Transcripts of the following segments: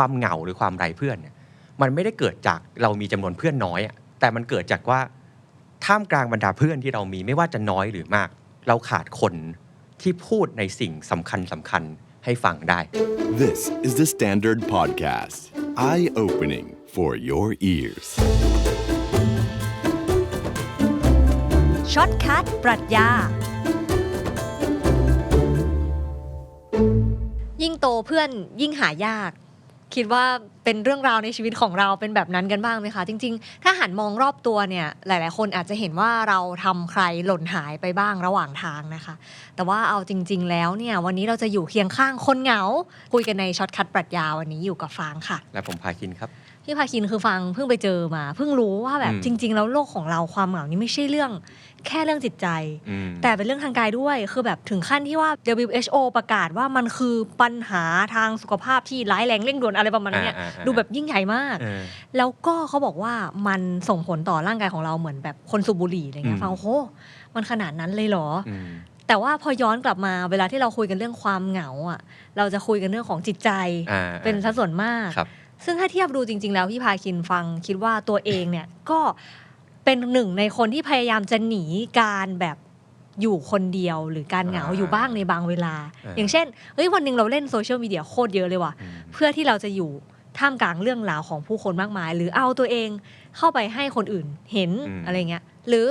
ความเหงาหรือความไร้เพื่อนเนี่ยมันไม่ได้เกิดจากเรามีจำนวนเพื่อนน้อยอะแต่มันเกิดจากว่าท่ามกลางบรรดาเพื่อนที่เรามีไม่ว่าจะน้อยหรือมาก เราขาดคนที่พูดในสิ่งสำคัญสำคัญๆให้ฟังได้ This is the Standard Podcast. Eye opening for your ears. ช็อตคัดปรัชญายิ่งโตเพื่อนยิ่งหายาก คิดว่าเป็นเรื่องราวในชีวิตของเราเป็นแบบนั้นกันบ้างไหมคะ จริง ๆ ถ้าหันมองรอบตัวเนี่ย หลาย ๆ คนอาจจะเห็นว่าเราทำใครหล่นหายไปบ้างระหว่างทางนะคะ แต่ว่าเอาจริง ๆ แล้วเนี่ย วันนี้เราจะอยู่เคียงข้างคนเหงา คุยกันในช็อตคัดปรัชญาวันนี้อยู่กับฟางค่ะ และผมพาคินครับพี่พาคินคือฟังเพิ่งไปเจอมา เพิ่งรู้ว่าแบบอืมจริง ๆ แล้วโลกของเราความเหงานี่ไม่ใช่เรื่อง แค่เรื่องจิตใจอืมแต่เป็นเรื่องทางกายด้วย คือแบบถึงขั้นที่ว่า WHO ประกาศว่ามันคือปัญหาทางสุขภาพที่ร้ายแรงเร่งด่วนอะไรประมาณนั้นเนี่ยอ่าอ่าอ่าดูแบบยิ่งใหญ่มากเออแล้วก็เขาบอกว่ามันส่งผลต่อร่างกายของเราเหมือนแบบคนสูบบุหรี่อะไรเงี้อืยมฟังโอ้โหมันขนาดนั้นเลยเหรออืมแต่ว่าพอย้อนกลับมาเวลาที่เราคุยกันเรื่องความเหงาอะ เราจะคุยกันเรื่องของจิตใจอ่าเป็นสัดส่วนมากครับซึ่งถ้าเทียบดูจริง ๆ แล้วพี่พาคินฟังคิดว่าตัวเองเนี่ยก็ เป็นหนึ่งในคนที่พยายามจะหนีการแบบอยู่คนเดียวหรือการเหงาอ่าอยู่บ้างในบางเวลาอ่าอย่างเช่นเฮ้ยวันหนึ่งเราเล่นโซเชียลมีเดียโคตรเยอะเลยว่ะอืมเพื่อที่เราจะอยู่ท่ามกลางเรื่องราวของผู้คนมากมาย หรือเอาตัวเองเข้าไปให้คนอื่นเห็นอืมอะไรเงี้ยหรือ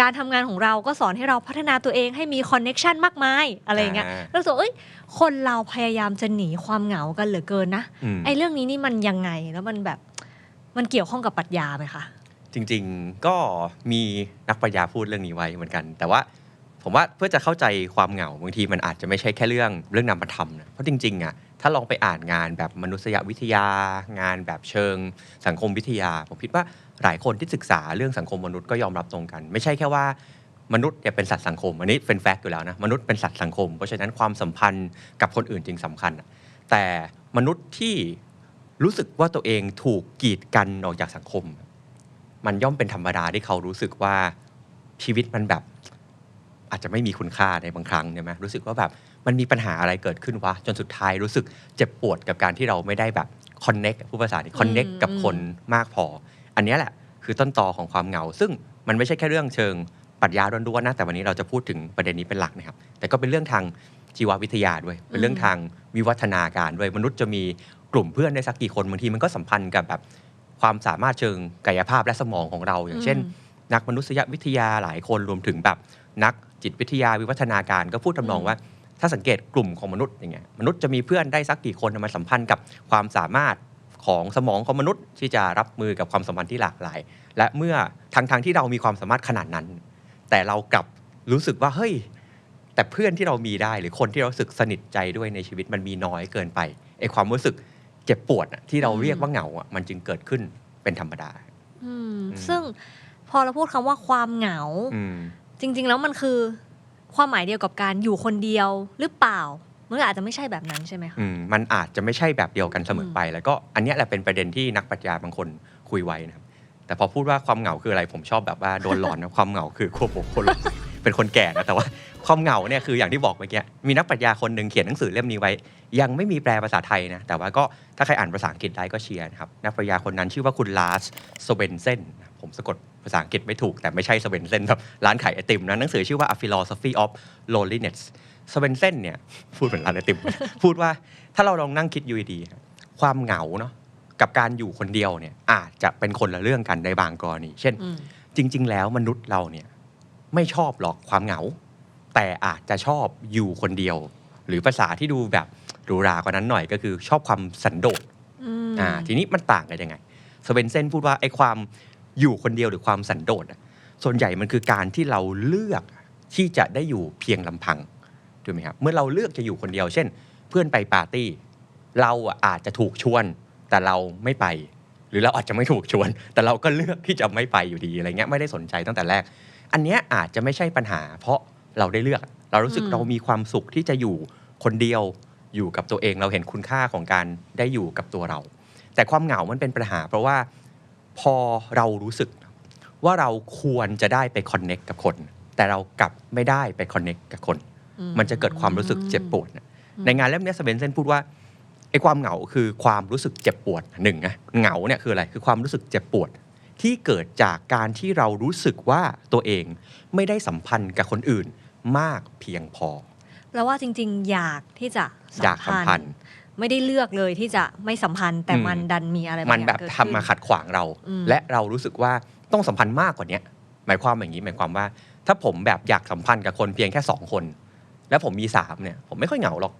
การทำงานของเราก็สอนให้เราพัฒนาตัวเองให้มีคอนเน็ชันมากมายอะไรเงี้ยอ่าแล้วรู้สึกว่าเอ้ยคนเราพยายามจะหนีความเหงากันเหลือเกินนะอืมไอ้เรื่องนี้นี่มันยังไงแล้วมันแบบมันเกี่ยวข้องกับปรัชญาไหมคะ จริง ๆ ก็มีนักปรัชญาพูดเรื่องนี้ไว้เหมือนกัน แต่ว่าผมว่าเพื่อจะเข้าใจความเหงาบางทีมันอาจจะไม่ใช่แค่เรื่องเรื่องนามธรรมนะเพราะจริงๆอะถ้าลองไปอ่านงานแบบมนุษยวิทยา งานแบบเชิง สังคมวิทยา ผมคิดว่าหลายคนที่ศึกษาเรื่องสังคมมนุษย์ก็ยอมรับตรงกัน ไม่ใช่แค่ว่ามนุษย์เนี่ยเป็นสัตว์สังคม อันนี้เป็นแฟกต์อยู่แล้วนะมนุษย์เป็นสัตว์สังคม เพราะฉะนั้นความสัมพันธ์กับคนอื่นจึงสำคัญ แต่มนุษย์ที่รู้สึกว่าตัวเองถูกกีดกันออกจากสังคม มันย่อมเป็นธรรมดาที่เขารู้สึกว่าชีวิตมันแบบอาจจะไม่มีคุณค่าในบางครั้งใช่ไหมรู้สึกว่าแบบมันมีปัญหาอะไรเกิดขึ้นวะจนสุดท้ายรู้สึกเจ็บปวดกับการที่เราไม่ได้แบบคอนเน็กผู้ภาษานี่คอนเน็กอืมกับคนมากพอ อันเนี้ยแหละคือต้นตอของความเหงา ซึ่งมันไม่ใช่แค่เรื่องเชิงปรัชญาล้วนๆนะแต่วันนี้เราจะพูดถึงประเด็นนี้เป็นหลักนะครับ แต่ก็เป็นเรื่องทางชีววิทยาด้วย เป็นเรื่องทางวิวัฒนาการด้วยมนุษย์จะมีกลุ่มเพื่อนได้สักกี่คนบางทีมันก็สัมพันธ์กับแบบ ความสามารถเชิงกายภาพและสมองของเรา อย่างเช่น นักมนุษยวิทยาหลายคนรวมถึงแบบนักจิตวิทยาวิวัฒนาการก็พูดทำนองว่า ถ้าสังเกตกลุ่มของมนุษย์อย่างเงี้ยมนุษย์จะมีเพื่อนได้สักกี่คนมันสัมพันธ์กับความสามารถของสมองของมนุษย์ที่จะรับมือกับความสัมพันธ์ที่หลากหลาย และเมื่อทั้งทงๆที่เรามีความสามารถขนาดนั้น แต่เรากลับรู้สึกว่าเฮ้ยแต่เพื่อนที่เรามีได้หรือคนที่เรารู้สึกสนิทใจด้วยในชีวิตมันมีน้อยเกินไปไอ้ความรู้สึก เจ็บปวดอะที่เราเรียกว่าเหงาอะมันจึงเกิดขึ้นเป็นธรรมดาอืมอืมซึ่งพอเราพูดคำว่าความเหงาอืมจริง ๆ แล้วมันคือความหมายเดียวกับการอยู่คนเดียวหรือเปล่ามันก็อาจจะไม่ใช่แบบนั้นใช่ไหมคะอืมมันอาจจะไม่ใช่แบบเดียวกันเสมอไป แล้วก็อันเนี้ยแหละเป็นประเด็นที่นักปรัชญาบางคนคุยไว้นะครับแต่พอพูดว่าความเหงาคืออะไรผมชอบแบบว่าโดนหลอนนะความเหงาคือควบคุมคน เป็นคนแก่นะแต่ว่าความเหงาเนี่ยคืออย่างที่บอกเมื่อกี้มีนักปรัชญาคนหนึ่งเขียนหนังสือเล่มนี้ไว้ ยังไม่มีแปลภาษาไทยนะแต่ว่าก็ถ้าใครอ่านภาษาอังกฤษได้ก็เชียร์นะครับนักปรัชญาคนนั้นชื่อว่าคุณลาสโซเบนเซนผมสะกดภาษาอังกฤษไม่ถูกแต่ไม่ใช่สเวนเซนแบบร้านขายไอติมนะหนังสือชื่อว่า A Philosophy of Loneliness สเวนเซนเนี่ยพูดเหมือนร้านไอติม พูดว่าถ้าเราลองนั่งคิดอยู่ดีๆความเหงาเนาะกับการอยู่คนเดียวเนี่ยอาจจะเป็นคนละเรื่องกันในบางกรณี เช่นอืมจริง ๆ แล้วมนุษย์เราเนี่ย ไม่ชอบหรอกความเหงา แต่อาจจะชอบอยู่คนเดียว หรือภาษาที่ดูแบบหรูหรากว่านั้นหน่อยก็คือชอบความสันโดษอืมอ่าทีนี้มันต่างกันยังไงสเวนเซนพูดว่าไอ้ความอยู่คนเดียวหรือความสันโดษอะส่วนใหญ่มันคือการที่เราเลือกที่จะได้อยู่เพียงลำพังถูกไหมครับเมื่อเราเลือกจะอยู่คนเดียว เช่น เพื่อนไปปาร์ตี้ เราอะอาจจะถูกชวน แต่เราไม่ไป หรือเราอาจจะไม่ถูกชวน แต่เราก็เลือกที่จะไม่ไปอยู่ดีอะไรเงี้ยไม่ได้สนใจตั้งแต่แรก อันเนี้ยอาจจะไม่ใช่ปัญหา เพราะเราได้เลือก เรารู้สึกอืมเรามีความสุขที่จะอยู่คนเดียวอยู่กับตัวเองเราเห็นคุณค่าของการได้อยู่กับตัวเรา แต่ความเหงามันเป็นปัญหา เพราะว่าพอเรารู้สึกว่าเราควรจะได้ไปคอนเน็กกับคน แต่เรากลับไม่ได้ไปคอนเน็กกับคนอืมันจะเกิดความรู้สึกเจ็บปวดนะในงานเล่มเนี้สเวนเซนพูดว่าไออ้ความเหงาคือความรู้สึกเจ็บปวดหนึ่งนะเหงาเนี่ยคืออะไรคือความรู้สึกเจ็บปวด ที่เกิดจากการที่เรารู้สึกว่าตัวเองไม่ได้สัมพันธ์กับคนอื่นมากเพียงพอแปลว่าจริง ๆ อยากที่จะอยากสัมพันธ์ไม่ได้เลือกเลยที่จะไม่สัมพันธ์แต่อืมมันดันมีอะไรมันางอแบย่างบเกิดทำมาขึ้นขัดขวางเราอืมและเรารู้สึกว่าต้องสัมพันธ์มากกว่าเนี้ยหมายความอย่างนี้หมายความว่า ถ้าผมแบบอยากสัมพันธ์กับคนเพียงแค่สองคน แล้วผมมีสามเนี่ยผมไม่ค่อยเหงาหรอก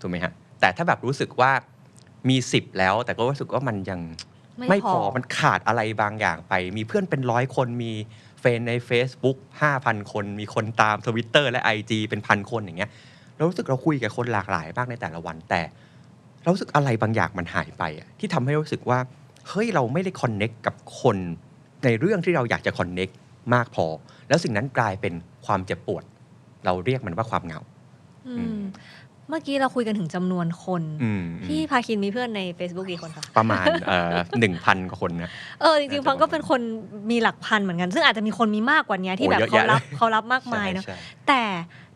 ถูกไหมฮะแต่ถ้าแบบรู้สึกว่ามีสิบแล้วแต่ก็รู้สึกว่ามันยัง ไม่พอมันขาดอะไรบางอย่างไป มีเพื่อนเป็นร้อยคนมีเฟรนด์ใน Facebook 5,000 คน มีคนตาม Twitter และ IG เป็นพันคนอย่างเงี้ยเรารู้สึกเราคุยกับคนหลากหลายมากในแต่ละวัน แต่เรารู้สึกอะไรบางอย่างมันหายไปอะที่ทำให้รู้สึกว่าเฮ้ยเราไม่ได้คอนเน็กกับคนในเรื่องที่เราอยากจะคอนเน็กมากพอ แล้วสิ่งนั้นกลายเป็นความเจ็บปวด เราเรียกมันว่าความเหงาอือืมม เมื่อกี้เราคุยกันถึงจำนวนคนอืมพี่พาคินมีเพื่อนใน Facebook กี่คนคะประมาณหนึ่งพันกว่าคนนะ เออจริงๆฟังก็เป็นคนมีหลักพันเหมือนกัน ซึ่งอาจจะมีคนมีมากกว่านี้ที่โอ้แบบเยอะเขาแยะ รับเลยเขารับมากมายเนอะ ใช่ใช่ แต่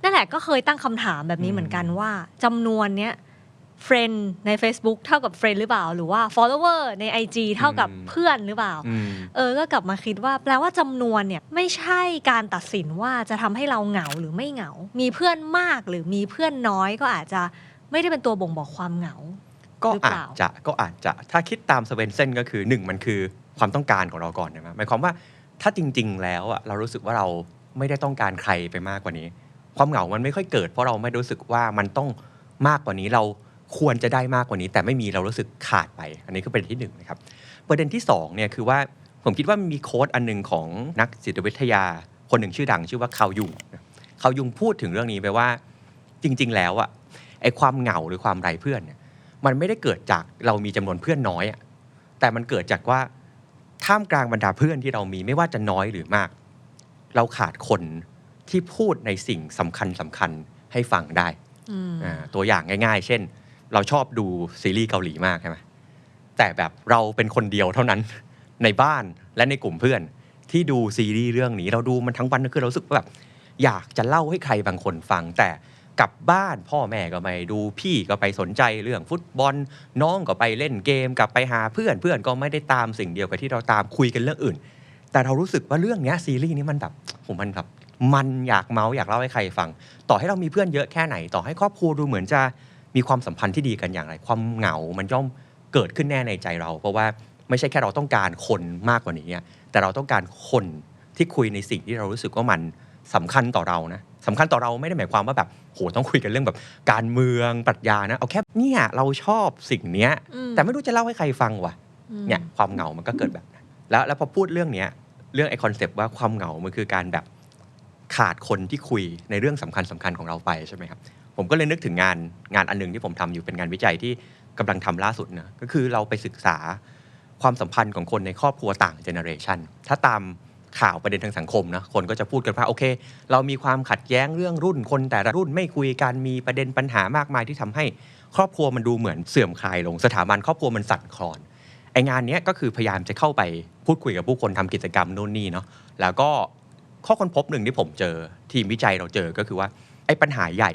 นั่นแหละก็เคยตั้งคำถามแบบนี้อืม เหมือนกันว่าจำนวนเนี้ย เฟรนใน Facebook เท่ากับเฟรนหรือเปล่า หรือว่า follower ใน IG เท่ากับเพื่อนหรือเปล่าอืมเออ ก็กลับมาคิดว่าแปลว่าจำนวนเนี่ยไม่ใช่การตัดสินว่าจะทำให้เราเหงาหรือไม่เหงา มีเพื่อนมากหรือมีเพื่อนน้อยก็อาจจะไม่ได้เป็นตัวบ่งบอกความเหงา ก็หรือเปอาล่าจจะก็อาจจะถ้าคิดตามสเวนเซนก็คือหนึ่งมันคือความต้องการของเราก่อนใช่ไหมหมายความว่าถ้าจริง ๆ แล้วอะเรารู้สึกว่าเราไม่ได้ต้องการใครไปมากกว่านี้ ความเหงามันไม่ค่อยเกิดเพราะเราไม่รู้สึกว่ามันต้องมากกว่านี้เรา ควรจะได้มากกว่านี้ แต่ไม่มีเรารู้สึกขาดไป อันนี้คือประเด็นที่หนึ่งนะครับประเด็นที่สองเนี่ยคือว่าผมคิดว่ามีโค้ดอันหนึ่งของนักจิตวิทยา คนหนึ่งชื่อดังชื่อว่าคาวยุงคาวยุงพูดถึงเรื่องนี้ไปว่าจริง ๆ แล้วอะไอความเหงาหรือความไร้เพื่อนเนี่ยมันไม่ได้เกิดจากเรามีจำนวนเพื่อนน้อยอะแต่มันเกิดจากว่าท่ามกลางบรรดาเพื่อนที่เรามีไม่ว่าจะน้อยหรือมาก เราขาดคนที่พูดในสิ่งสำคัญสำคัญให้ฟังได้อืมอ่าตัวอย่างง่าย ๆ เช่น เราชอบดูซีรีส์เกาหลีมากใช่ไหมแต่แบบเราเป็นคนเดียวเท่านั้นในบ้านและในกลุ่มเพื่อน ที่ดูซีรีส์เรื่องนี้เราดูมันทั้งวันคือเราสึกแบบอยากจะเล่าให้ใครบางคนฟัง แต่กลับบ้านพ่อแม่ก็ไม่ดูพี่ก็ไปสนใจเรื่องฟุตบอล น้องก็ไปเล่นเกมกลับไปหาเพื่อนเพื่อนก็ไม่ได้ตามสิ่งเดียวกับที่เราตามคุยกันเรื่องอื่น แต่เรารู้สึกว่าเรื่องนี้ซีรีส์นี้มันแบบผมมันแบบมันอยากเมาส์อยากเล่าให้ใครฟัง ต่อให้เรามีเพื่อนเยอะแค่ไหนต่อให้ครอบครัวดูเหมือนจะ มีความสัมพันธ์ที่ดีกันอย่างไร ความเหงา มันย่อมเกิดขึ้นแน่ในใจเรา เพราะว่าไม่ใช่แค่เราต้องการคนมากกว่านี้อะแต่เราต้องการคนที่คุยในสิ่งที่เรารู้สึกว่ามันสำคัญต่อเรานะสำคัญต่อเราไม่ได้หมายความว่าแบบโหต้องคุยกันเรื่องแบบการเมืองปรัชญานะเอาแค่เนี่ยเราชอบสิ่งเนี้ยอืมแต่ไม่รู้จะเล่าให้ใครฟังว่ะอืมเนี่ยความเหงามันก็เกิดแบบนั้นแล้วแล้วพอพูดเรื่องเนี้ยเรื่องไอคอนเซปต์ว่าความเหงามันคือการแบบขาดคนที่คุยในเรื่องสำคัญสำคัญของเราไปใช่ไหมครับ ผมก็เลยนึกถึงงานงานอันหนึงที่ผมทำอยู่เป็นงานวิจัยที่กำลังทำล่าสุดนะก็คือเราไปศึกษาความสัมพันธ์ของคนในครอบครัวต่างเจเนอเรชันถ้าตามข่าวประเด็นทางสังคมนะคนก็จะพูดกันว่าโอเค เรามีความขัดแย้งเรื่องรุ่นคนแต่ละรุ่นไม่คุยกันมีประเด็นปัญหามากมายที่ทำให้ครอบครัวมันดูเหมือนเสื่อมคลายลงสถาบันครอบครัวมันสั่นคลอนไองานนี้ก็คือพยายามจะเข้าไปพูดคุยกับผู้คนทำกิจกรรมโน่นนี่เนาะแล้วก็ข้อค้นพบหนึ่งที่ผมเจอทีมวิจัยเราเจอก็คือว่าไอ้ปัญหาใหญ่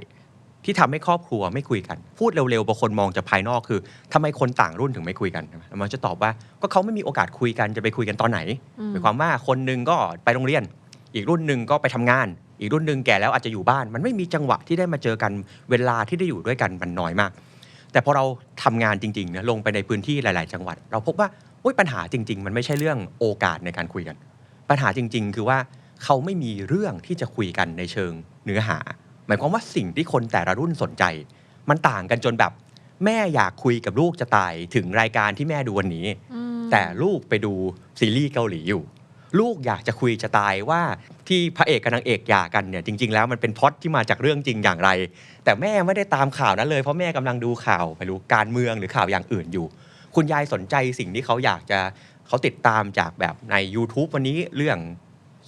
ที่ทำให้ครอบครัวไม่คุยกัน พูดเร็วๆบางคนมองจากภายนอกคือทำไมคนต่างรุ่นถึงไม่คุยกันแล้วมันจะตอบว่าก็เขาไม่มีโอกาสคุยกันจะไปคุยกันตอนไหนอืมหมายความว่าคนหนึ่งก็ไปโรงเรียน อีกรุ่นหนึ่งก็ไปทำงาน อีกรุ่นหนึ่งแก่แล้วอาจจะอยู่บ้าน มันไม่มีจังหวะที่ได้มาเจอกันเวลาที่ได้อยู่ด้วยกันมันน้อยมาก แต่พอเราทำงานจริงๆนะลงไปในพื้นที่หลาย ๆ จังหวัด เราพบว่าโอ๊ยปัญหาจริง ๆ มันไม่ใช่เรื่องโอกาสในการคุยกัน ปัญหาจริง ๆ คือว่าเขาไม่มีเรื่องที่จะคุยกันในเชิงเนื้อหา หมายความว่าสิ่งที่คนแต่ละรุ่นสนใจ มันต่างกันจนแบบ แม่อยากคุยกับลูกจะตายถึงรายการที่แม่ดูวันนี้อืมแต่ลูกไปดูซีรีส์เกาหลีอยู่ ลูกอยากจะคุยจะตายว่าที่พระเอกกับนางเอกหย่ากันเนี่ยจริง ๆ แล้วมันเป็นพล็อตที่มาจากเรื่องจริงอย่างไร แต่แม่ไม่ได้ตามข่าวนั้นเลยเพราะแม่กำลังดูข่าวไม่รู้การเมืองหรือข่าวอย่างอื่นอยู่ คุณยายสนใจสิ่งที่เขาอยากจะเขาติดตามจากแบบใน YouTube วันนี้เรื่อง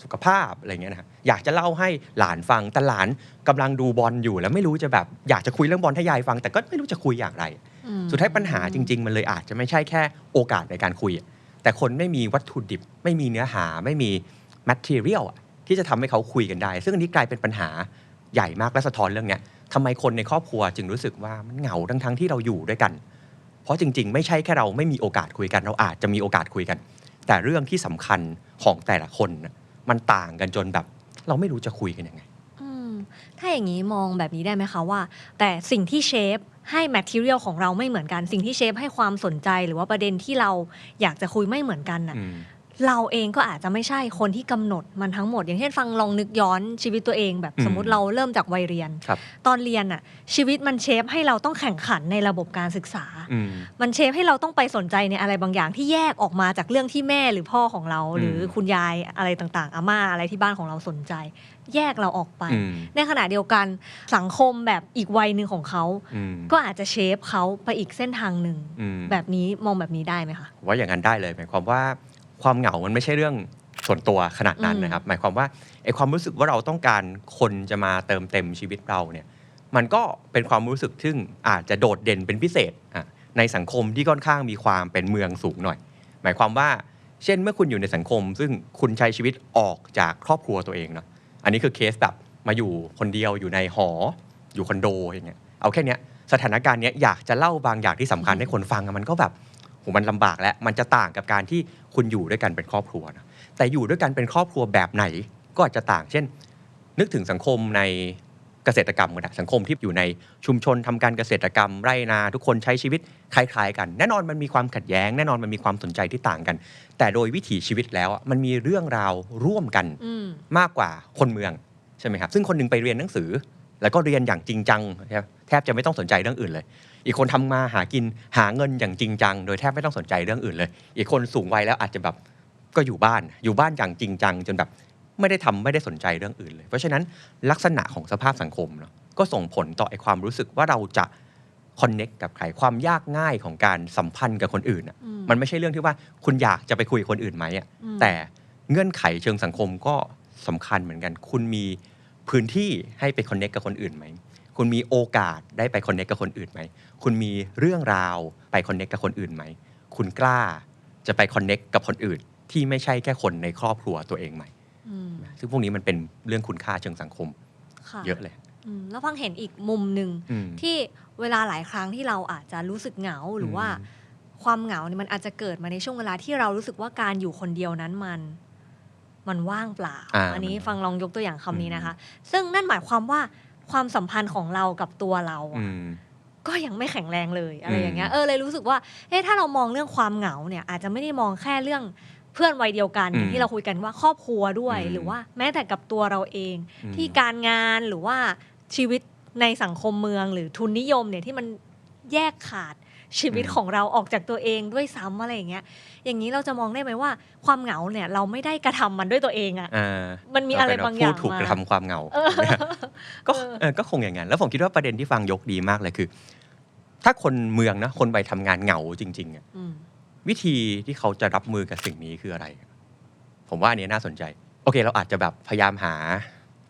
สุขภาพอะไรเงี้ยนะฮะ อยากจะเล่าให้หลานฟังแต่หลานกำลังดูบอลอยู่แล้วไม่รู้จะแบบอยากจะคุยเรื่องบอลให้ยายฟัง แต่ก็ไม่รู้จะคุยอย่างไรอืมสุดท้ายปัญหาจริง ๆ มันเลยอาจจะไม่ใช่แค่โอกาสในการคุยอะแต่คนไม่มีวัตถุดิบ ไม่มีเนื้อหาไม่มี material อะที่จะทำให้เขาคุยกันได้ ซึ่งอันนี้กลายเป็นปัญหาใหญ่มากและสะท้อนเรื่องเนี้ยทำไมคนในครอบครัวจึงรู้สึกว่ามันเหงาทั้งๆที่เราอยู่ด้วยกัน เพราะจริง ๆ ไม่ใช่แค่เราไม่มีโอกาสคุยกันเราอาจจะมีโอกาสคุยกัน แต่เรื่องที่สำคัญของแต่ละคนน่ะมันต่างกันจนแบบ เราไม่รู้จะคุยกันยังไง อืมถ้าอย่างนี้มองแบบนี้ได้ไหมคะว่า แต่สิ่งที่เชฟให้ material ของเราไม่เหมือนกัน สิ่งที่เชฟให้ความสนใจหรือว่าประเด็นที่เราอยากจะคุยไม่เหมือนกันน่ะ อืม เราเองก็อาจจะไม่ใช่คนที่กำหนดมันทั้งหมด อย่างเช่นฟังลองนึกย้อนชีวิตตัวเองแบบอืมสมมติเราเริ่มจากวัยเรียนครับตอนเรียนน่ะชีวิตมันเชฟให้เราต้องแข่งขันในระบบการศึกษาอืมมันเชฟให้เราต้องไปสนใจในอะไรบางอย่างที่แยกออกมาจากเรื่องที่แม่หรือพ่อของเราอืมหรือคุณยายอะไรต่างๆอาม่าอะไรที่บ้านของเราสนใจ แยกเราออกไปอืมในขณะเดียวกันสังคมแบบอีกวัยหนึ่งของเขาอืมก็อาจจะเชฟเขาไปอีกเส้นทางหนึ่งอืมแบบนี้มองแบบนี้ได้ไหมคะผมว่าอย่างนั้นได้เลยหมายความว่า ความเหงามันไม่ใช่เรื่องส่วนตัวขนาดนั้นอืมนะครับ หมายความว่าไอ้ความรู้สึกว่าเราต้องการคนจะมาเติมเต็มชีวิตเราเนี่ยมันก็เป็นความรู้สึกซึ่งอาจจะโดดเด่นเป็นพิเศษอะในสังคมที่ค่อนข้างมีความเป็นเมืองสูงหน่อย หมายความว่าเช่นเมื่อคุณอยู่ในสังคม ซึ่งคุณใช้ชีวิตออกจากครอบครัวตัวเองเนาะอันนี้คือเคสแบบมาอยู่คนเดียวอยู่ในหอ อยู่คอนโดอย่างเงี้ยเอาแค่เนี้ยสถานการณ์เนี้ยอยากจะเล่าบางอย่างที่สำคัญให้คนฟังอะมันก็แบบ โหมันลำบากแล้วมันจะต่างกับการที่คุณอยู่ด้วยกันเป็นครอบครัวนะแต่อยู่ด้วยกันเป็นครอบครัวแบบไหนก็อาจจะต่าง เช่น นึกถึงสังคมในเกษตรกรรมกันนะสังคมที่อยู่ในชุมชนทำการเกษตรกรรมไร่นาทุกคนใช้ชีวิตคล้ายๆ กัน แน่นอนมันมีความขัดแย้ง แน่นอนมันมีความสนใจที่ต่างกัน แต่โดยวิถีชีวิตแล้วอะมันมีเรื่องราวร่วมกันอืมมากกว่าคนเมืองใช่ไหมครับซึ่งคนหนึงไปเรียนหนังสือ แล้วก็เรียนอย่างจริงจังแทบแทบจะไม่ต้องสนใจเรื่องอื่นเลย อีกคนทำมาหากินหาเงินอย่างจริงจัง โดยแทบไม่ต้องสนใจเรื่องอื่นเลย อีกคนสูงวัยแล้วอาจจะแบบก็อยู่บ้าน อยู่บ้านอย่างจริงจัง จนแบบไม่ได้ทำไม่ได้สนใจเรื่องอื่นเลย เพราะฉะนั้นลักษณะของสภาพสังคมเนาะก็ส่งผลต่อไอความรู้สึกว่าเราจะคอนเน็กกับใครความยากง่ายของการสัมพันธ์กับคนอื่นอะอืมมันไม่ใช่เรื่องที่ว่าคุณอยากจะไปคุยกับคนอื่นไหมอะอืมแต่เงื่อนไขเชิงสังคมก็สำคัญเหมือนกัน คุณมีพื้นที่ให้ไปคอนเน็กกับคนอื่นไหม คุณมีโอกาสได้ไปคอนเน็กกับคนอื่นไหม คุณมีเรื่องราวไปคอนเน็กกับคนอื่นไหม คุณกล้าจะไปคอนเน็กกับคนอื่น ที่ไม่ใช่แค่คนในครอบครัวตัวเองไหมอืมซึ่งพวกนี้มันเป็นเรื่องคุณค่าเชิงสังคมค่ะเยอะเลยอืมแล้วฟังเห็นอีกมุมหนึ่งอืมที่เวลาหลายครั้งที่เราอาจจะรู้สึกเหงาหรือว่าอืมความเหงาเนี่ยมันอาจจะเกิดมาในช่วงเวลาที่เรารู้สึกว่าการอยู่คนเดียวนั้นมัน มันว่างเปล่าอ่าอันนี้มันฟังลองยกตัวอย่างคำนี้อืมนะคะ ซึ่งนั่นหมายความว่า ความสัมพันธ์ของเรากับตัวเราอะอืมก็ยังไม่แข็งแรงเลยอะไรอย่างเงี้ยอืมเออเลยรู้สึกว่าเอ๊ะถ้าเรามองเรื่องความเหงาเนี่ย อาจจะไม่ได้มองแค่เรื่องเพื่อนวัยเดียวกันอย่างที่เราคุยกันว่าครอบครัวด้วยอืมหรือว่าแม้แต่กับตัวเราเองอืมที่การงานหรือว่าชีวิตในสังคมเมืองหรือทุนนิยมเนี่ยที่มันแยกขาด ชีวิตอืมของเราออกจากตัวเองด้วยซ้ำอะไรอย่างเงี้ย อย่างนี้เราจะมองได้ไหมว่า ความเหงาเนี่ยเราไม่ได้กระทำมันด้วยตัวเองอะอ่ามันมีอะไรบางอย่างผู้ถูกมากระทำความเหงาเออก็เออเออก็คงอย่างนั้นแล้วผมคิดว่าประเด็นที่ฟังยกดีมากเลยคือ ถ้าคนเมืองนะคนไปทำงานเหงาจริงๆอะอืมวิธีที่เขาจะรับมือกับสิ่งนี้คืออะไร ผมว่าอันนี้น่าสนใจ โอเค เราอาจจะแบบพยายามหา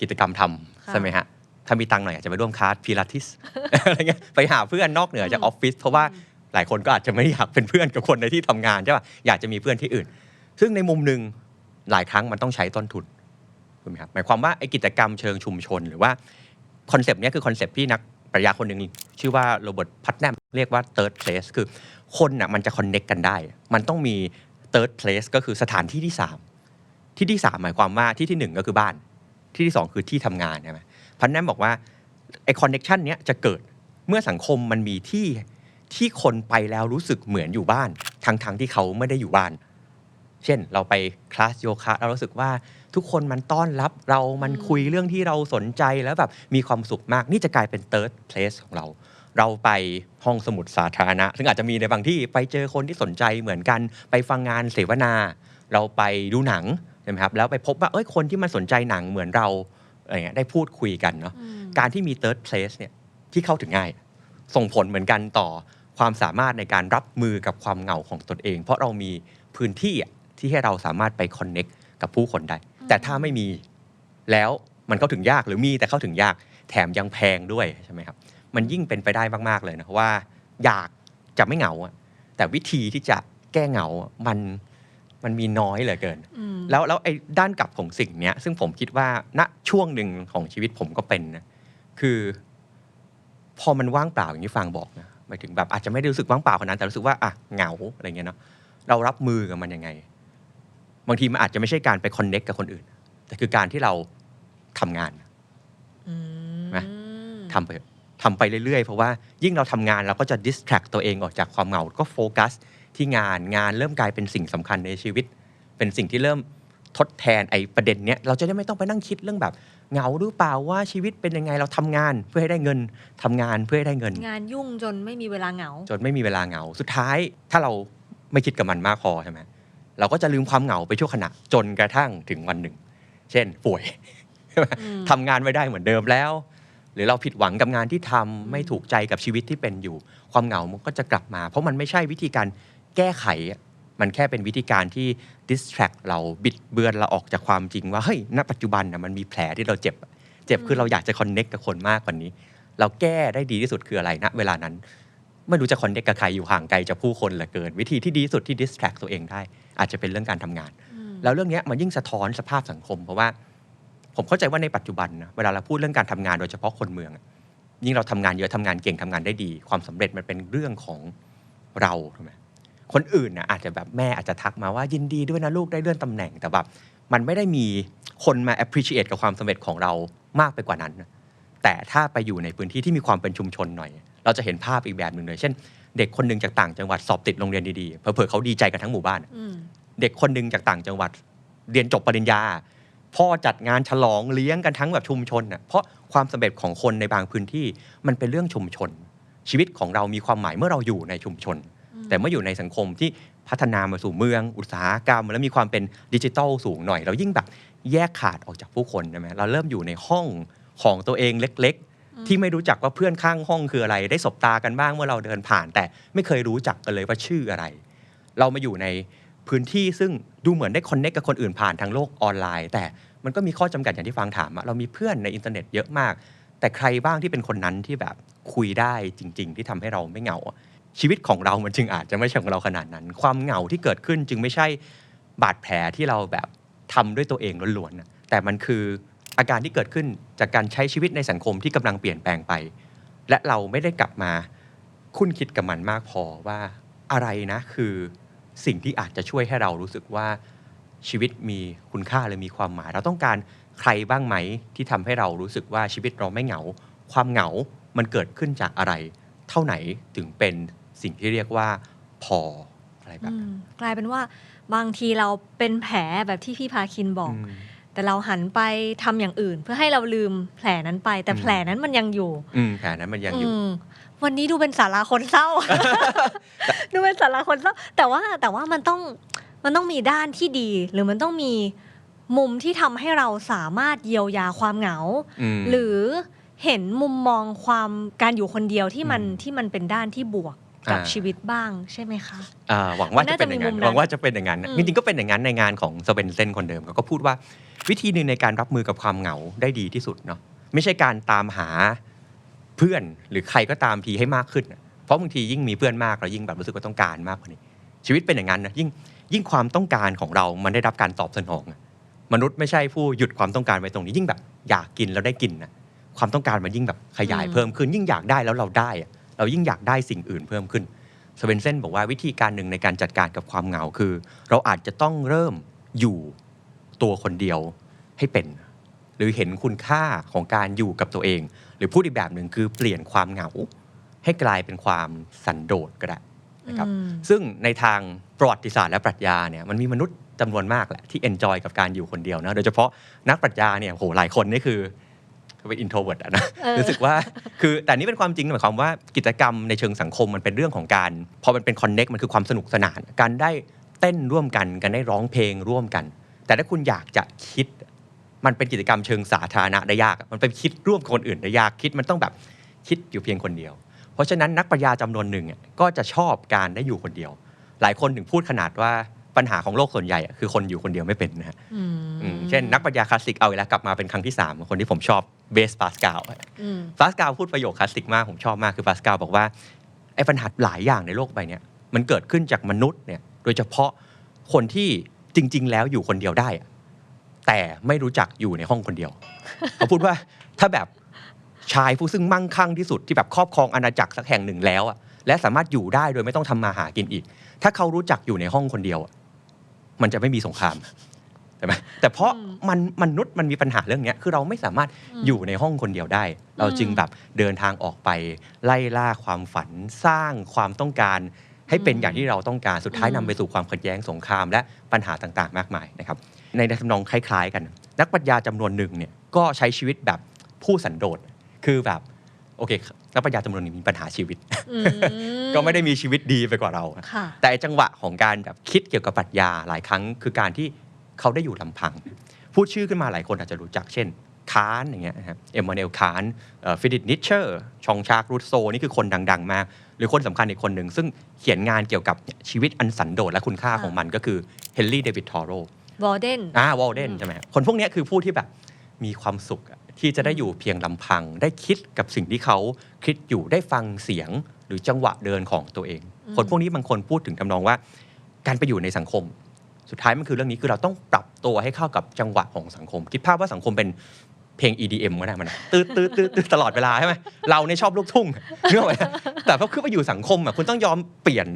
กิจกรรมทำค่ะใช่ไหมฮะ ถ้ามีตังค์หน่อยอาจจะไปร่วมคลาสพิลาทิสอะไรเงี้ยไปหาเพื่อนนอกเหนือจากออฟฟิศเพราะว่าหลายคนก็อาจจะไม่ได้อยากเป็นเพื่อนกับคนในที่ทำงานใช่ป่ะอยากจะมีเพื่อนที่อื่น ซึ่งในมุมหนึ่งหลายครั้งมันต้องใช้ต้นทุนถูกไหมครับหมายความว่าไอ้กิจกรรมเชิงชุมชน หรือว่าคอนเซปต์เนี้ยคือคอนเซปต์ที่นักปรัชญาคนหนึ่งชื่อว่าโรเบิร์ตพัตแนมเรียกว่า third place คือคนน่ะมันจะคอนเน็กกันได้ มันต้องมี third place ก็คือสถานที่ที่สามที่ที่สามหมายความว่าที่ที่หนึ่งก็คือบ้าน ที่ที่สองคือที่ทำงานใช่ไหม พันแนมบอกว่าไอคอนเน็ชันเนี้ยจะเกิดเมื่อสังคมมันมีที่ที่คนไปแล้วรู้สึกเหมือนอยู่บ้าน ทั้งทั้งๆที่เขาไม่ได้อยู่บ้าน เช่นเราไปคลาสโยคะเรารู้สึกว่าทุกคนมันต้อนรับเรามันอืมคุยเรื่องที่เราสนใจแล้วแบบมีความสุขมาก นี่จะกลายเป็น third place ของเรา เราไปห้องสมุดสาธารณะ ซึ่งอาจจะมีในบางที่ไปเจอคนที่สนใจเหมือนกัน ไปฟังงานเสวนา เราไปดูหนังใช่ไหมครับแล้วไปพบว่าเอ้ยคนที่มันสนใจหนังเหมือนเรา อะไรเงี้ยได้พูดคุยกันเนาะอืมการที่มี third place เนี่ยที่เข้าถึงง่าย ส่งผลเหมือนกันต่อความสามารถในการรับมือกับความเหงาของตนเอง เพราะเรามีพื้นที่อะที่ให้เราสามารถไปคอนเน็กกับผู้คนได้ แต่ถ้าไม่มีแล้วมันเข้าถึงยากหรือมีแต่เข้าถึงยากแถมยังแพงด้วยใช่ไหมครับมันยิ่งเป็นไปได้มาก ๆ เลยนะว่า อยากจะไม่เหงาอะแต่วิธีที่จะแก้เหงาอะมัน มันมีน้อยเหลือเกินอืมแล้วแล้วไอ้ด้านกลับของสิ่งเนี้ย ซึ่งผมคิดว่าณช่วงหนึ่งของชีวิตผมก็เป็นนะคือ พอมันว่างเปล่าอย่างที่ฟางบอกนะหมายถึงแบบอาจจะไม่ได้รู้สึกว่างเปล่าขนาดนั้นแต่รู้สึกว่าอะเหงาอะไรเงี้ยเนาะเรารับมือกับมันยังไง บางทีมันอาจจะไม่ใช่การไปคอนเน็กกับคนอื่น แต่คือการที่เราทำงานอืมไหมทำไปทำไปเรื่อยๆ เพราะว่ายิ่งเราทำงานเราก็จะดิสแทรกตัวเองออกจากความเหงาก็โฟกัส ที่งานงานเริ่มกลายเป็นสิ่งสำคัญในชีวิต เป็นสิ่งที่เริ่มทดแทนไอ้ประเด็นเนี้ยเราจะได้ไม่ต้องไปนั่งคิดเรื่องแบบเหงาหรือเปล่าว่าชีวิตเป็นยังไงเราทำงานเพื่อให้ได้เงินทำงานเพื่อให้ได้เงิน งานยุ่งจนไม่มีเวลาเหงา จนไม่มีเวลาเหงา สุดท้ายถ้าเราไม่คิดกับมันมากพอใช่ไหมเราก็จะลืมความเหงาไปชั่วขณะจนกระทั่งถึงวันหนึ่ง เช่น ป่วยอืมทำงานไม่ได้เหมือนเดิมแล้ว หรือเราผิดหวังกับงานที่ทำไม่ถูกใจกับชีวิตที่เป็นอยู่ ความเหงามันก็จะกลับมา เพราะมันไม่ใช่วิธีการ แก้ไขอะมันแค่เป็นวิธีการที่ distract เราบิดเบือนเราออกจากความจริงว่าเฮ้ยณปัจจุบันนะมันมีแผลที่เราเจ็บ เจ็บคือเราอยากจะ connect กับคนมากกว่านี้ เราแก้ได้ดีที่สุดคืออะไรณเวลานั้นไม่รู้จะ connect กับใครอยู่ห่างไกลจากผู้คนเหลือเกิน วิธีที่ดีที่สุดที่ distract ตัวเองได้ อาจจะเป็นเรื่องการทำงาน แล้วเรื่องเนี้ยมันยิ่งสะท้อนสภาพสังคม เพราะว่า ผมเข้าใจว่าในปัจจุบันนะเวลาเราพูดเรื่องการทำงานโดยเฉพาะคนเมืองอะยิ่งเราทำงานเยอะทำงานเก่งทำงานได้ดี ความสำเร็จมันเป็นเรื่องของเราถูกไหม คนอื่นนะอาจจะแบบแม่อาจจะทักมาว่ายินดีด้วยนะลูกได้เลื่อนตำแหน่งแต่แบบมันไม่ได้มีคนมา appreciate กับความสำเร็จของเรามากไปกว่านั้นนะแต่ถ้าไปอยู่ในพื้นที่ที่มีความเป็นชุมชนหน่อย เราจะเห็นภาพอีกแบบหนึ่งเลยเช่น เด็กคนหนึ่งจากต่างจังหวัดสอบติดโรงเรียนดีๆเผลอๆเขาดีใจกันทั้งหมู่บ้านอืมเด็กคนหนึ่งจากต่างจังหวัดเรียนจบปริญญา พ่อจัดงานฉลองเลี้ยงกันทั้งแบบชุมชนน่ะเพราะความสำเร็จของคนในบางพื้นที่มันเป็นเรื่องชุมชน ชีวิตของเรามีความหมายเมื่อเราอยู่ในชุมชน แต่เมื่ออยู่ในสังคมที่พัฒนามาสู่เมืองอุตสาหกรรม แล้วมีความเป็นดิจิทัลสูงหน่อย เรายิ่งแบบแยกขาดออกจากผู้คนใช่ไหมเราเริ่มอยู่ในห้องของตัวเองเล็กๆ ที่ไม่รู้จักว่าเพื่อนข้างห้องคืออะไร ได้สบตากันบ้างเมื่อเราเดินผ่าน แต่ไม่เคยรู้จักกันเลยว่าชื่ออะไร เรามาอยู่ในพื้นที่ซึ่งดูเหมือนได้คอนเน c กกับคนอื่นผ่านทางโลกออนไลน์ แต่มันก็มีข้อจำกัดอย่างที่ฟังถามอะเรามีเพื่อนในอินเทอร์เน็ตเยอะมาก แต่ใครบ้างที่เป็นคนนั้นที่แบบคุยได้จริง ๆ ที่ทำให้เราไม่เหงาอะ ชีวิตของเรามันจึงอาจจะไม่ใช่ของเราขนาดนั้น ความเหงาที่เกิดขึ้นจึงไม่ใช่บาดแผลที่เราแบบทำด้วยตัวเองล้วนๆแต่มันคืออาการที่เกิดขึ้นจากการใช้ชีวิตในสังคมที่กำลังเปลี่ยนแปลงไป และเราไม่ได้กลับมาคุ้นคิดกับมันมากพอว่าอะไรนะคือสิ่งที่อาจจะช่วยให้เรารู้สึกว่าชีวิตมีคุณค่าหรือมีความหมาย เราต้องการใครบ้างไหมที่ทำให้เรารู้สึกว่าชีวิตเราไม่เหงา ความเหงามันเกิดขึ้นจากอะไร เท่าไหนถึงเป็น สิ่งที่เรียกว่าพออะไรแบบอืนั้นมกลายเป็นว่าบางทีเราเป็นแผลแบบที่พี่พาคินบอกอืมแต่เราหันไปทำอย่างอื่น เพื่อให้เราลืมแผลนั้นไป แต่อืมแผลนั้นมันยังอยู่ อืมแผลนั้นมันยังอยู่อืมวันนี้ดูเป็นสาราคนเศร้า ดูเป็นสาราคนเศร้า แต่ว่าแต่ว่ามันต้องมันต้องมีด้านที่ดี หรือมันต้องมีมุมที่ทำให้เราสามารถเยียวยาความเหงาอืมหรือเห็นมุมมองความการอยู่คนเดียวที่มันอืมที่มันเป็นด้านที่บวก กับอ่าชีวิตบ้างใช่ไหมคะอ่าหวังว่ามันจะน่าเป็นอย่างนั้นจะมีมุมนั้นหวังว่าจะเป็นอย่างนั้นนะอืมจริงๆก็เป็นอย่างนั้นในงานของสเปนเซนคนเดิมเขาก็พูดว่าวิธีหนึ่งในการรับมือกับความเหงาได้ดีที่สุดเนาะไม่ใช่การตามหาเพื่อนหรือใครก็ตามทีให้มากขึ้นน่ะเพราะบางทียิ่งมีเพื่อนมากเรายิ่งแบบรู้สึกว่าต้องการมากกว่านี้ ชีวิตเป็นอย่างนั้นนะยิ่งยิ่งความต้องการของเรามันได้รับการตอบสนองอะมนุษย์ไม่ใช่ผู้หยุดความต้องการไว้ตรงนี้ ยิ่งแบบอยากกินแล้วได้กินนะความต้องการมันยิ่งแบบขยายอืมเพิ่มขึ้นยิ่งอยากได้แล้วเราได้อะ เรายิ่งอยากได้สิ่งอื่นเพิ่มขึ้นสเวนเซนบอกว่าวิธีการหนึ่งในการจัดการกับความเหงาคือ เราอาจจะต้องเริ่มอยู่ตัวคนเดียวให้เป็น หรือเห็นคุณค่าของการอยู่กับตัวเอง หรือพูดอีกแบบหนึ่งคือเปลี่ยนความเหงา ให้กลายเป็นความสันโดษก็ได้นะครับอืมซึ่งในทางประวัติศาสตร์และปรัชญาเนี่ยมันมีมนุษย์จำนวนมากแหละที่เอนจอยกับการอยู่คนเดียวนะโดยเฉพาะนักปรัชญาเนี่ยโหหลายคนนี่คือ เป็นอินโทรเวิร์ดอะนะเออรู้สึกว่าคือแต่นี่เป็นความจริงหมายความว่ากิจกรรมในเชิงสังคมมันเป็นเรื่องของการพอมันเป็นคอนเน็กมันคือความสนุกสนาน การได้เต้นร่วมกันการได้ร้องเพลงร่วมกัน แต่ถ้าคุณอยากจะคิด มันเป็นกิจกรรมเชิงสาธารณะได้ยากอะมันเป็นคิดร่วมกับคนอื่นได้ยากคิดมันต้องแบบคิดอยู่เพียงคนเดียว เพราะฉะนั้นนักปรัชญาจำนวนหนึ่งอะก็จะชอบการได้อยู่คนเดียว หลายคนถึงพูดขนาดว่าปัญหาของโลกส่วนใหญ่อะคือคนอยู่คนเดียวไม่เป็นนะฮะอืมอืมเช่นนักปรัชญาคลาสสิกเอาอีกแล้วกลับมาเป็นครั้งที่3คนที่ผมชอบเบสปาสกาลอืมปาสกาลพูดประโยคคลาสสิกมาก ผมชอบมากคือปาสกาลบอกว่าไอ้ปัญหาหลายอย่างในโลกใบเนี้ยมันเกิดขึ้นจากมนุษย์เนี่ยโดยเฉพาะคนที่จริง ๆ แล้วอยู่คนเดียวได้อะแต่ไม่รู้จักอยู่ในห้องคนเดียวเขาพูดว่าถ้าแบบชายผู้ซึ่งมั่งคั่งที่สุดที่แบบครอบครองอาณาจักรสักแห่งหนึ่งแล้วอะและสามารถอยู่ได้โดยไม่ต้องทำมาหากินอีก ถ้าเขารู้จักอยู่ในห้องคนเดียวอะมันจะไม่มีสงครามใช่ไหมแต่เพราะอืมมันมนุษย์มันมีปัญหาเรื่องเนี้ยคือเราไม่สามารถอืมอยู่ในห้องคนเดียวได้ เราจึงแบบเดินทางออกไปไล่ล่าความฝันสร้างความต้องการให้เป็นอืมอย่างที่เราต้องการสุดท้ายอืนำมไปสู่ความขัดแย้งสงคราม และปัญหาต่างๆ มากมายนะครับ ในทำนองคล้ายๆ กัน นักปรัชญาจำนวนหนึ่งเนี่ยก็ใช้ชีวิตแบบผู้สันโดษคือแบบโอเคนักปรัชญาจำนวนหนึ่งมีปัญหาชีวิตอืมก็ไม่ได้มีชีวิตดีไปกว่าเราค่ะแต่จังหวะของการแบบคิดเกี่ยวกับปรัชญาหลายครั้งคือการที่ เขาได้อยู่ลำพัง พูดชื่อขึ้นมาหลายคนอาจจะรู้จักเช่นคานอย่างเงี้ยนะครับเอมมานูเอลคานฟิดิตนิชเชอร์ชองชากรูโซนี่คือคนดัง ๆ มาก หรือคนสำคัญอีกคนหนึ่ง ซึ่งเขียนงานเกี่ยวกับชีวิตอันสันโดษและคุณค่าค่ะของมันก็คือเฮนรี่เดวิดทอโรวอร์เดนอ่าวอลเดนอืมใช่ไหมครับคนพวกเนี้ยคือผู้ที่แบบมีความสุขอะที่จะได้อยู่เพียงลำพัง ได้คิดกับสิ่งที่เขาคิดอยู่ได้ฟังเสียงหรือจังหวะเดินของตัวเอง คนพวกนี้บางคนพูดถึงทำนองว่า การไปอยู่ในสังคม สุดท้ายมันคือเรื่องนี้คือเราต้องปรับตัวให้เข้ากับจังหวะของสังคม คิดภาพว่าสังคมเป็นเพลง EDM ก็ได้มันอะตืดตืดตืดตืดตลอดเวลาใช่ไหมเราในยชอบลูกทุ่งเนื่อไหมแต่พอขึ้นไปอยู่สังคมอะคุณต้องยอมเปลี่ยน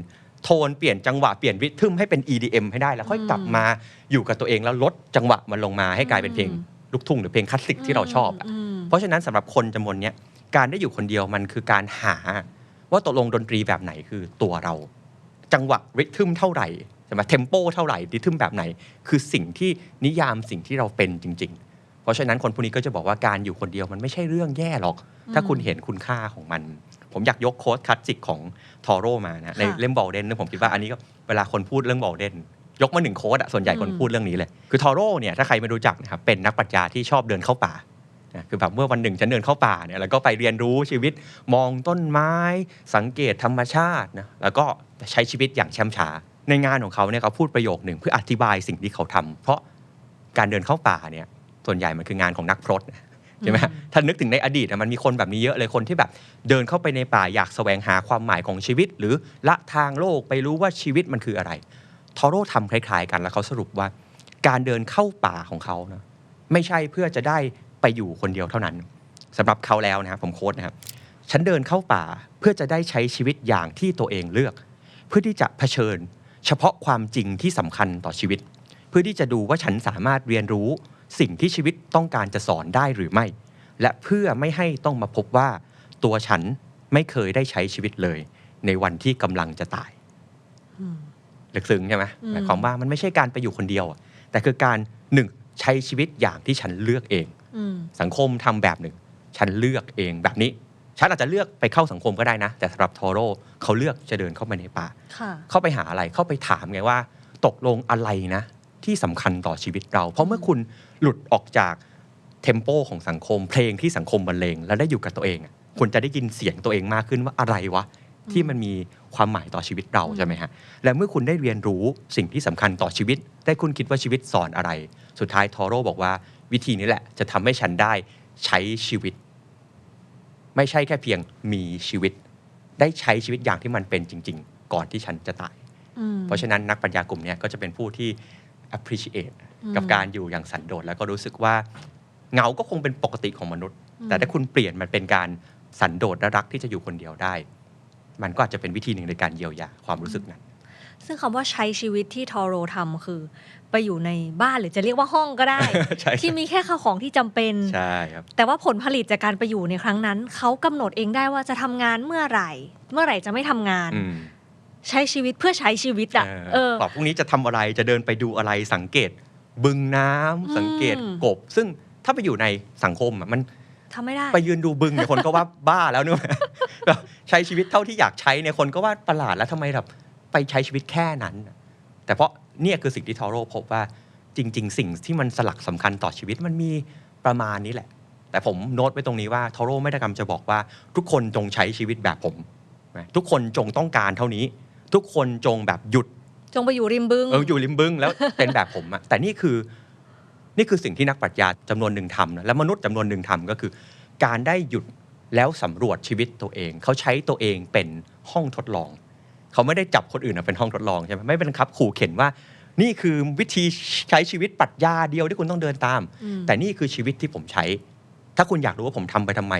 โทนเปลี่ยนจังหวะเปลี่ยนริทึมให้เป็น EDM ให้ได้แล้วค่อยกลับมาอยู่กับตัวเองแล้วลดจังหวะมันลงมาให้กลายเป็นเพลงลูกทุ่งหรือเพลงคลาสสิกที่เราชอบอะมเพราะฉะนั้นสำหรับคนจำนวนเนี้ยการได้อยู่คนเดียวมันคือการหา ว่าตกลงดนตรีแบบไหนคือตัวเรา จังหวะริทึมเท่าไหร่ใช่ไหมเทมโปเท่าไหร่ริทึมแบบไหน คือสิ่งที่นิยามสิ่งที่เราเป็นจริง ๆ เพราะฉะนั้นคนพวกนี้ก็จะบอกว่าการอยู่คนเดียวมันไม่ใช่เรื่องแย่หรอก ถ้าคุณเห็นคุณค่าของมัน ผมอยากยกโค้ดคลาสสิกของทอโรมานะในเล่มบอลเดนนะผมคิดว่าอันนี้ก็เวลาคนพูดเรื่องบอลเดนยกมาหนึ่งโค้ดอะส่วนใหญ่คนพูดเรื่องนี้เลย คือทอโรเนี่ยถ้าใครไม่รู้จักนะครับเป็นนักปรัชญาที่ชอบเดินเข้าป่านะคือแบบเมื่อวันหนึ่งฉันเดินเข้าป่าเนี่ยแล้วก็ไปเรียนรู้ชีวิตมองต้นไม้ สังเกตธรรมชาตินะแล้วก็ใช้ชีวิตอย่างแช่มช้า ในงานของเขาเนี่ยเขาพูดประโยคหนึ่งเพื่ออธิบายสิ่งที่เขาทำเพราะการเดินเข้าป่าเนี่ยส่วนใหญ่มันคืองานของนักพรตนะใช่ไหมฮะถ้านึกถึงในอดีตอะมันมีคนแบบนี้เยอะเลยคนที่แบบ เดินเข้าไปในป่าอยากแสวงหาความหมายของชีวิต หรือละทางโลกไปรู้ว่าชีวิตมันคืออะไร ทอโร่ทำคล้ายๆกันแล้วเขาสรุปว่า การเดินเข้าป่าของเขานะไม่ใช่เพื่อจะได้ไปอยู่คนเดียวเท่านั้นสำหรับเขาแล้วนะครับผมโค้ดนะครับฉันเดินเข้าป่าเพื่อจะได้ใช้ชีวิตอย่างที่ตัวเองเลือก เพื่อที่จะเผชิญ เฉพาะความจริงที่สำคัญต่อชีวิต เพื่อที่จะดูว่าฉันสามารถเรียนรู้สิ่งที่ชีวิตต้องการจะสอนได้หรือไม่ และเพื่อไม่ให้ต้องมาพบว่า ตัวฉันไม่เคยได้ใช้ชีวิตเลย ในวันที่กำลังจะตายอืมลึกซึ้งใช่ไหมอืมหมายความว่ามันไม่ใช่การไปอยู่คนเดียวอะแต่คือการหนึ่งใช้ชีวิตอย่างที่ฉันเลือกเองอืมสังคมทำแบบหนึ่ง ฉันเลือกเองแบบนี้ ฉันอาจจะเลือกไปเข้าสังคมก็ได้นะ แต่สำหรับโทโร่เขาเลือกจะเดินเข้าไปในป่า ค่ะ เข้าไปหาอะไรเข้าไปถามไงว่า ตกลงอะไรนะ ที่สำคัญต่อชีวิตเรา เพราะเมื่อคุณหลุดออกจากเทมโปของสังคม เพลงที่สังคมบรรเลงแล้วได้อยู่กับตัวเองอะคุณจะได้ยินเสียงตัวเองมากขึ้นว่าอะไรวะ ที่มันมีความหมายต่อชีวิตเราใช่ไหมฮะและเมื่อคุณได้เรียนรู้สิ่งที่สำคัญต่อชีวิต ได้คุณคิดว่าชีวิตสอนอะไร สุดท้ายทอโร่บอกว่า วิธีนี้แหละจะทำให้ฉันได้ใช้ชีวิต ไม่ใช่แค่เพียงมีชีวิต ได้ใช้ชีวิตอย่างที่มันเป็นจริง ๆ ก่อนที่ฉันจะตายอืมเพราะฉะนั้นนักปัญญากลุ่มเนี้ยก็จะเป็นผู้ที่ appreciate อืมกับการอยู่อย่างสันโดษแล้วก็รู้สึกว่าเหงาก็คงเป็นปกติของมนุษย์ แต่ถ้าคุณเปลี่ยนมันเป็นการสันโดษและรักที่จะอยู่คนเดียวได้ มันก็อาจจะเป็นวิธีหนึ่งในการเยียวยาความรู้สึกนั้น ซึ่งคำว่าใช้ชีวิตที่ทอโรทำคือ ไปอยู่ในบ้านหรือจะเรียกว่าห้องก็ได้ ใช่ที่มีแค่ข้าวของที่จำเป็น ใช่ครับ แต่ว่าผลผลิตจากการไปอยู่ในครั้งนั้น เขากำหนดเองได้ว่าจะทำงานเมื่อไหร่ เมื่อไหร่จะไม่ทำงาน อืมใช้ชีวิตเพื่อใช้ชีวิตอะ เออเออบอกพรุ่งนี้จะทำอะไรจะเดินไปดูอะไรสังเกต บึงน้ำอืม สังเกตกบ ซึ่งถ้าไปอยู่ในสังคมอะมันทำไม่ได้ ไปยืนดูบึงเนี่ยคนก็ว่า บ้าแล้วเนอะแบบใช้ชีวิตเท่าที่อยากใช้เนี่ยคนก็ว่าประหลาดแล้วทำไมแบบ ไปใช้ชีวิตแค่นั้นน่ะแต่เพราะเนี่ยคือสิ่งที่ทอโร่พบว่าจริง ๆ สิ่งที่มันสลักสำคัญต่อชีวิตมันมีประมาณนี้แหละ แต่ผมโน้ตไว้ตรงนี้ว่าทอโร่ไม่ได้กำลังจะบอกว่า ทุกคนจงใช้ชีวิตแบบผมนะทุกคนจงต้องการเท่านี้ ทุกคนจงแบบหยุด จงไปอยู่ริมบึงเอออยู่ริมบึงแล้วเป็นแบบผมอะแต่นี่คือนี่คือสิ่งที่นักปรัชญาจำนวนหนึ่งทำนะและมนุษย์จำนวนหนึ่งทำก็คือ การได้หยุดแล้วสำรวจชีวิตตัวเอง เขาใช้ตัวเองเป็นห้องทดลอง เขาไม่ได้จับคนอื่นอะเป็นห้องทดลองใช่ไหมไม่เป็นครับขู่เข็นว่า นี่คือวิธีใช้ชีวิตปรัชญาเดียวที่คุณต้องเดินตามอืมแต่นี่คือชีวิตที่ผมใช้ ถ้าคุณอยากรู้ว่าผมทำไปทำไม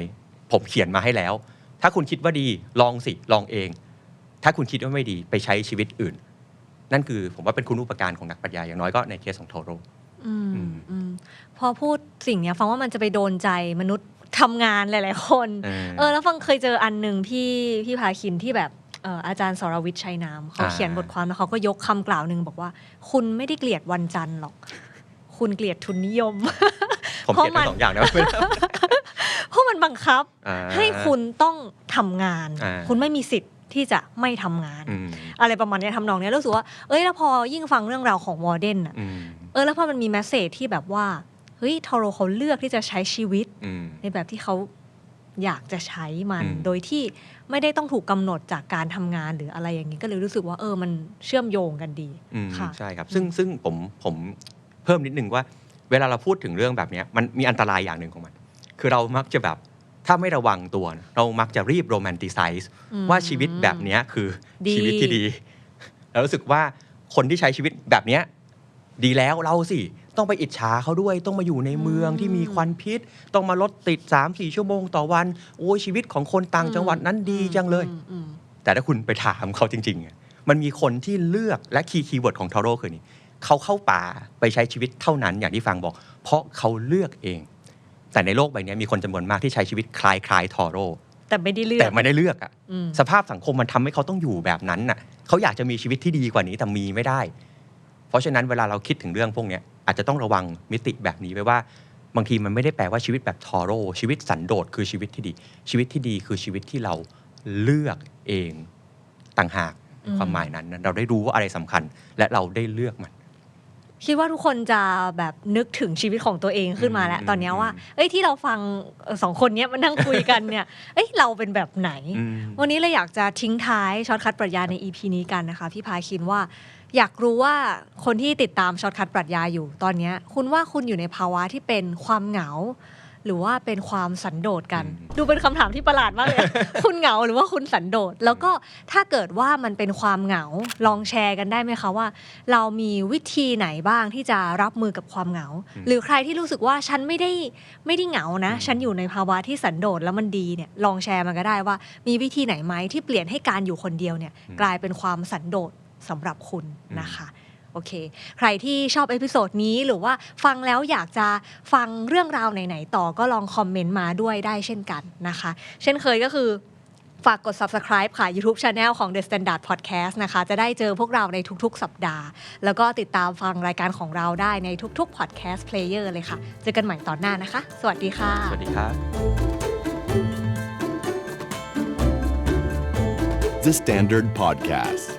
ผมเขียนมาให้แล้ว ถ้าคุณคิดว่าดีลองสิลองเอง ถ้าคุณคิดว่าไม่ดีไปใช้ชีวิตอื่น นั่นคือผมว่าเป็นคุณอุปการของนักปรัชญาอย่างน้อยก็ในเคสของโทโรอืมอืมอืมพอพูดสิ่งเนี้ยฟังว่ามันจะไปโดนใจมนุษย์ทำงานหลาย ๆ คน เออเออแล้วฟังเคยเจออันหนึ่งพี่พี่พาคินที่แบบเอ่ออาจารย์สรวิทย์ชัยนามเขาอ่าเขียนบทความแล้วเขาก็ยกคำกล่าวหนึ่งบอกว่า คุณไม่ได้เกลียดวันจันทร์หรอก คุณเกลียดทุนนิยม ผมเขียนทั้งสองอย่างนะเพราะมันบังคับอ่าให้คุณต้องทำงานอ่าคุณไม่มีสิทธิ์ที่จะไม่ทำงานอืมอะไรประมาณเนี้ยทำนองเนี้ยรู้สึกว่า เอ้ยแล้วพอยิ่งฟังเรื่องราวของวอร์เดนอะอืมเออแล้วพอมันมีแมสเซจที่แบบว่าเฮ้ยทอโรเขาเลือกที่จะใช้ชีวิตอืมในแบบที่เขา อยากจะใช้มันอืมโดยที่ไม่ได้ต้องถูกกำหนดจากการทำงานหรืออะไรอย่างนี้ก็เลยรู้สึกว่าเออมันเชื่อมโยงกันดีอืมค่ะใช่ครับ ซึ่งซึ่งผมผมเพิ่มนิดนึงว่า เวลาเราพูดถึงเรื่องแบบเนี้ยมันมีอันตรายอย่างหนึ่งของมัน คือเรามักจะแบบถ้าไม่ระวังตัวนะเรามักจะรีบโรแมนติไซส์อืมว่าชีวิตแบบเนี้ยคือดีชีวิตที่ดี แล้วรู้สึกว่าคนที่ใช้ชีวิตแบบเนี้ยดีแล้วเราสิ ต้องไปอิจฉาเขาด้วย ต้องมาอยู่ในเมืองที่มีควันพิษ ต้องมารถติด 3-4 ชั่วโมงต่อวัน โอ้ยชีวิตของคนต่างจังหวัดนั้นดีจังเลยอืมอืมแต่ถ้าคุณไปถามเขาจริงๆอะมันมีคนที่เลือกและคีย์คีย์เวิร์ดของทาโร่คือนี่เขาเข้าป่าไปใช้ชีวิตเท่านั้นอย่างที่ฟังบอก เพราะเขาเลือกเอง แต่ในโลกใบนี้มีคนจำนวนมากที่ใช้ชีวิตคล้ายคล้ายๆทอโร่แต่ไม่ได้เลือกแต่ไม่ได้เลือกอะอืมสภาพสังคมมันทำให้เขาต้องอยู่แบบนั้นน่ะเขาอยากจะมีชีวิตที่ดีกว่านี้แต่มีไม่ได้ เพราะฉะนั้นเวลาเราคิดถึงเรื่องพวกเนี้ย อาจจะต้องระวังมิติแบบนี้ไว้ว่า บางทีมันไม่ได้แปลว่าชีวิตแบบทอโร่ชีวิตสันโดษคือชีวิตที่ดี ชีวิตที่ดีคือชีวิตที่เราเลือกเองต่างหากอืมความหมายนั้นนะเราได้รู้ว่าอะไรสำคัญ และเราได้เลือกมันคิดว่าทุกคนจะแบบนึกถึงชีวิตของตัวเองขึ้นมาแล้วอืมตอนเนี้ยว่าอืมเอ้ยที่เราฟังเอ่อสองคนเนี้ยมานั่งคุยกันเนี่ย เอ้ยเราเป็นแบบไหนอืมวันนี้เลยอยากจะทิ้งท้ายช็อตคัดปรัชญาใน EP นี้กันนะคะ พี่พาคินว่า อยากรู้ว่าคนที่ติดตามช็อตคัดปรัชญาอยู่ตอนเนี้ยคุณว่าคุณอยู่ในภาวะที่เป็นความเหงา หรือว่าเป็นความสันโดษกันอืมดูเป็นคำถามที่ประหลาดมากเลย คุณเหงาหรือว่าคุณสันโดษแล้วก็ถ้าเกิดว่ามันเป็นความเหงาลองแชร์กันได้ไหมคะว่า เรามีวิธีไหนบ้างที่จะรับมือกับความเหงา หรือใครที่รู้สึกว่าฉันไม่ได้ไม่ได้เหงานะ ฉันอยู่ในภาวะที่สันโดษแล้วมันดีเนี่ยลองแชร์มันก็ได้ว่า มีวิธีไหนไหมที่เปลี่ยนให้การอยู่คนเดียวเนี่ยอืมกลายเป็นความสันโดษ สำหรับคุณอืมนะคะโอเค ใครที่ชอบเอพิโซดนี้หรือว่าฟังแล้วอยากจะฟังเรื่องราวไหน ๆ ต่อก็ลองคอมเมนต์มาด้วยได้เช่นกันนะคะ เช่นเคยก็คือฝากกด subscribe ค่ะ YouTube Channel ของ The Standard Podcast นะคะ จะได้เจอพวกเราในทุกๆ สัปดาห์ แล้วก็ติดตามฟังรายการของเราได้ในทุกๆ podcast player เลยค่ะ เจอกันใหม่ตอนหน้านะคะ สวัสดีค่ะ สวัสดีครับ The Standard Podcast,